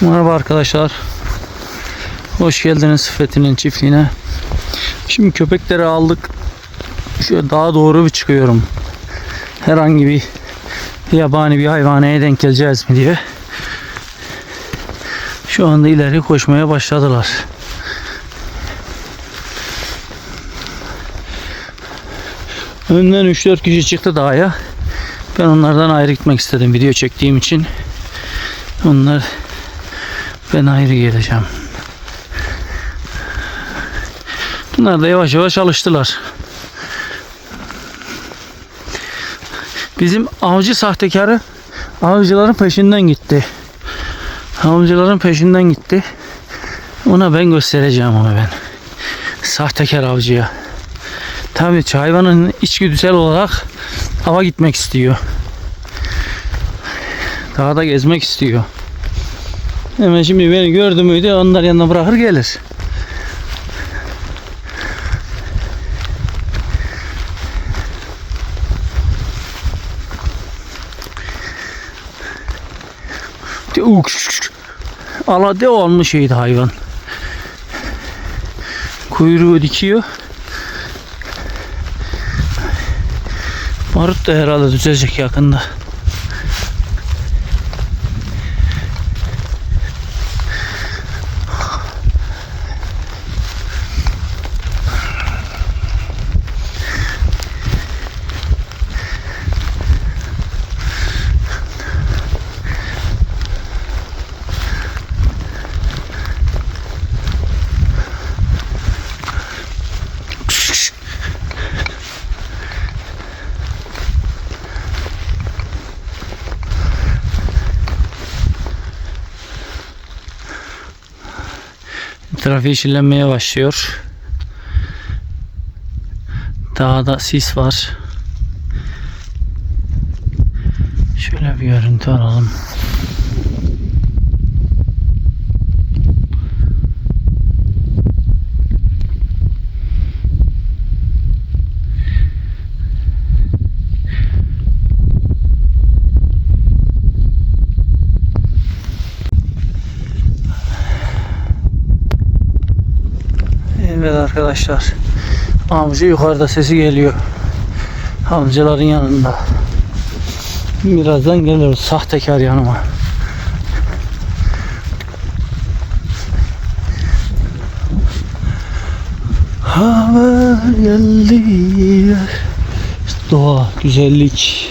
Merhaba arkadaşlar. Hoş geldiniz Fethi'nin çiftliğine. Şimdi köpekleri aldık. Şöyle daha doğru bir çıkıyorum. Herhangi bir yabani bir hayvaneye denk geleceğiz mi diye. Şu anda ileri koşmaya başladılar. Önden 3-4 kişi çıktı dağa. Ben onlardan ayrı gitmek istedim video çektiğim için. Onlar ben ayrı geleceğim. Bunlar da yavaş yavaş alıştılar. Bizim avcı sahtekarı avcıların peşinden gitti. Avcıların peşinden gitti. Ona ben göstereceğim onu ben. Sahtekar avcıya. Tabii hayvanın içgüdüsel olarak hava gitmek istiyor. Dağda gezmek istiyor. Hemen şimdi beni gördü müydü onlar yanına bırakır gelir. De- uk- Ala devamlı şeydi hayvan. Kuyruğu dikiyor. Marut da herhalde düzelecek yakında. Trafik yeşillenmeye başlıyor. Dağda sis var. Şöyle bir görüntü alalım. Evet arkadaşlar. Amca yukarıda sesi geliyor. Amcaların yanında. Birazdan gelir sahtekar yanıma. Hava geldi. Doğa, güzellik.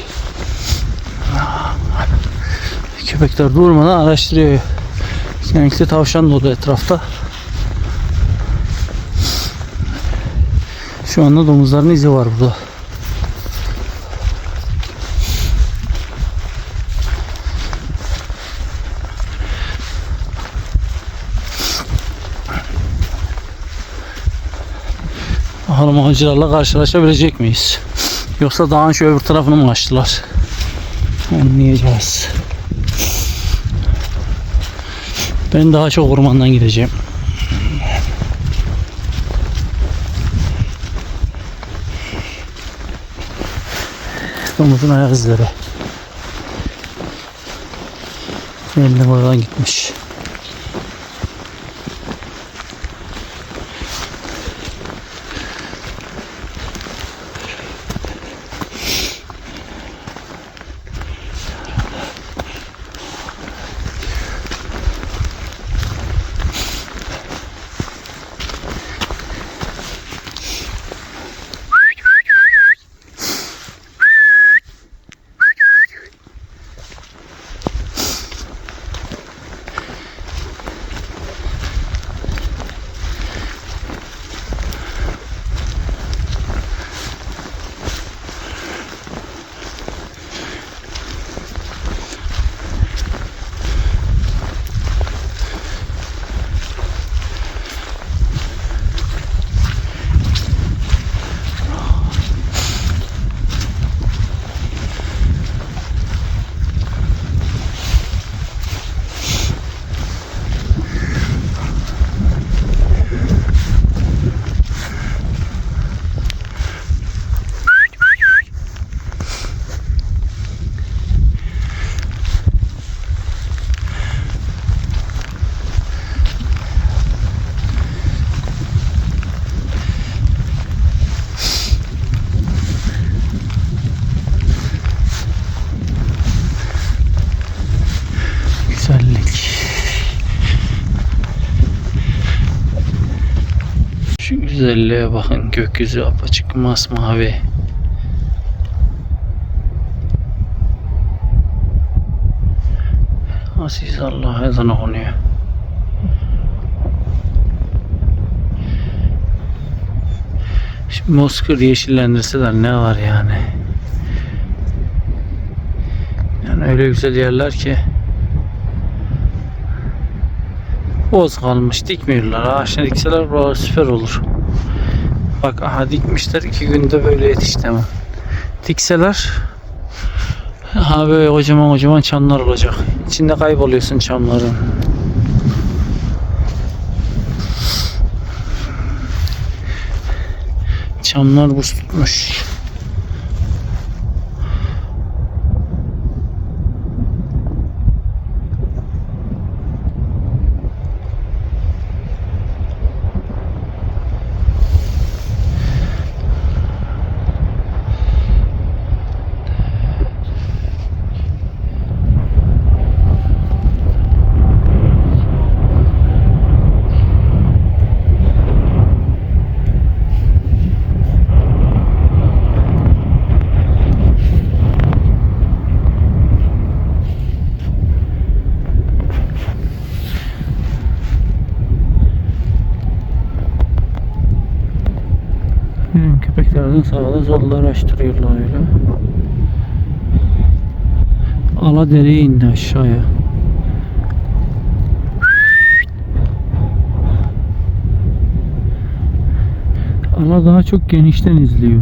Köpekler durmadan araştırıyor. Genellikle tavşan dolu etrafta. Şu anda domuzların izi var burada. Bakalım avcılarla karşılaşabilecek miyiz? Yoksa dağın şu öbür tarafını mı açtılar? Anlayacağız. Ben daha çok ormandan gideceğim. Domuzun ayak izleri. Belli buradan gitmiş. Güzelliğe bakın. Gökyüzü apaçık masmavi. Aziz Allah ezan okunuyor. Şimdi Bozkır yeşillendirseler ne var yani? Yani öyle güzel yerler ki boz kalmış dikmiyorlar. Ağaçını dikseler süper olur. Bak aha dikmişler iki günde böyle yetişti hemen. Dikseler ha böyle kocaman kocaman çamlar olacak. İçinde kayboluyorsun çamların. Çamlar buz tutmuş. Hmm, köpeklerden sağda solda araştırıyorlar öyle. Ala dereye indi aşağıya. Ala daha çok genişten izliyor.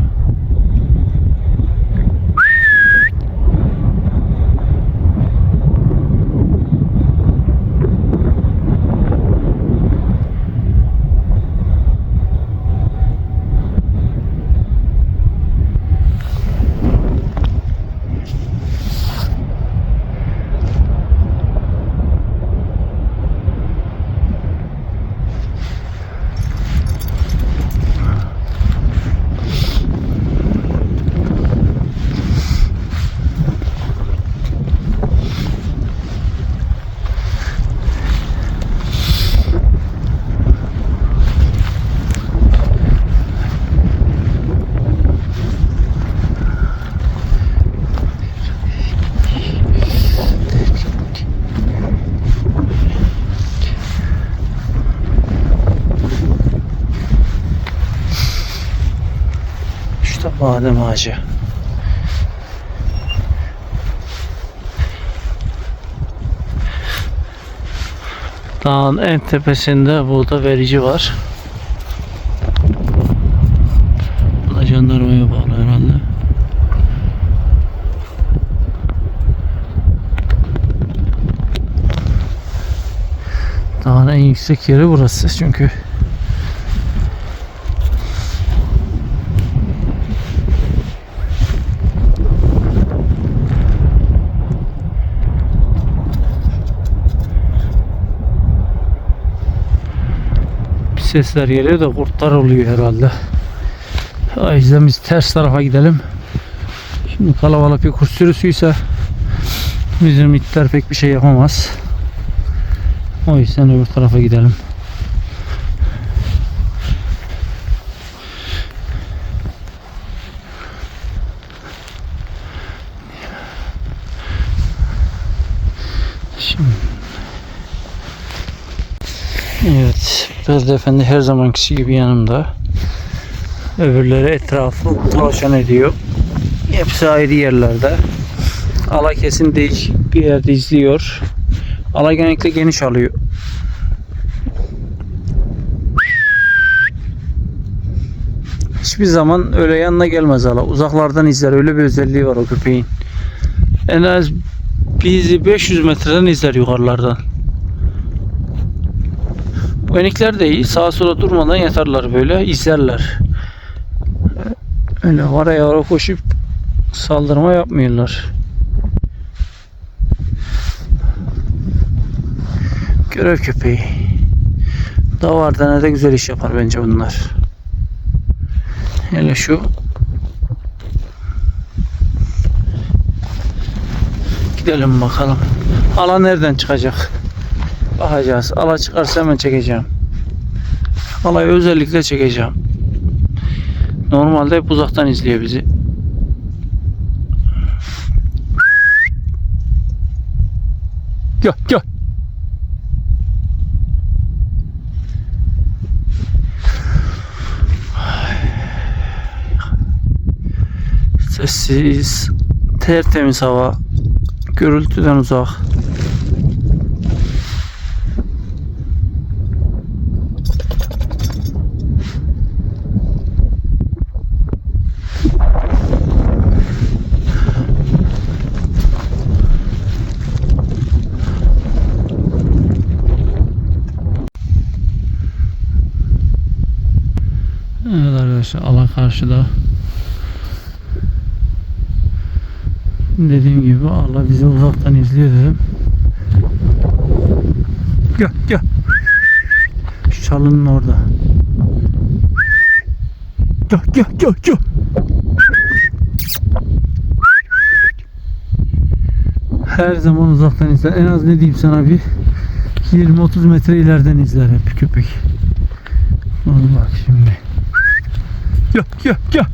Badem ağacı. Dağın en tepesinde burada verici var. Bu da jandarmaya bağlı herhalde. Dağın en yüksek yeri burası çünkü sesler geliyor da kurtlar oluyor herhalde. O yüzden biz ters tarafa gidelim. Şimdi kalabalık bir kurt sürüsüyse bizim itler pek bir şey yapamaz. O yüzden öbür tarafa gidelim. Şimdi Evet, da efendi her zamankisi gibi yanımda. Öbürleri etrafı dolaşan ediyor. Hepsi ayrı yerlerde. Ala kesin değişik bir yerde izliyor. Ala genellikle geniş alıyor. Hiçbir zaman öyle yanına gelmez ala. Uzaklardan izler. Öyle bir özelliği var o köpeğin. En az bizi 500 metreden izler yukarılardan. Bu enikler de iyi. Sağa sola durmadan yatarlar böyle. izlerler. Öyle vara yara koşup saldırma yapmıyorlar. Görev köpeği. Davarda ne de güzel iş yapar bence bunlar. Hele şu Gidelim bakalım. Ala nereden çıkacak? Bakacağız. Ala çıkarsa hemen çekeceğim. Alayı özellikle çekeceğim. Normalde hep uzaktan izliyor bizi. Gel gel. Sessiz, tertemiz hava, gürültüden uzak. Evet arkadaşlar alan karşıda. Dediğim gibi Allah bizi uzaktan izliyor dedim. Gel gel. Şu çalının orada. Gel gel gel gel. Her zaman uzaktan izler. En az ne diyeyim sana bir 20-30 metre ileriden izler hep köpek. Onu bak şimdi. Gel gel gel.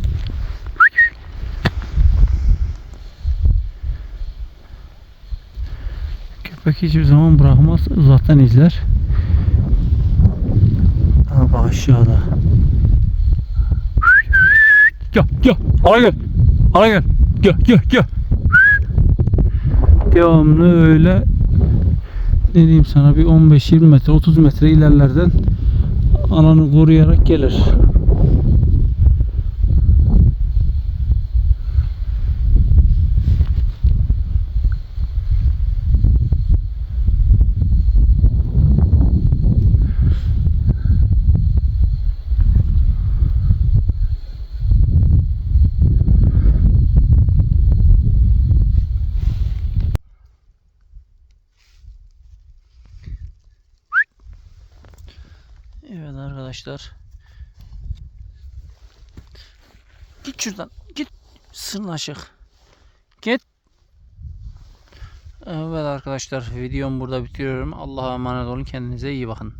Köpek hiçbir zaman bırakmaz. Uzaktan izler. Bak aşağıda. Gel gel. Hala gel. Hala gel. Gel gel gel. Devamlı öyle ne diyeyim sana bir 15-20 metre 30 metre ilerlerden alanı koruyarak gelir. Evet arkadaşlar. Git şuradan. Git. Sırnaşık. Git. Evet arkadaşlar videomu burada bitiriyorum. Allah'a emanet olun. Kendinize iyi bakın.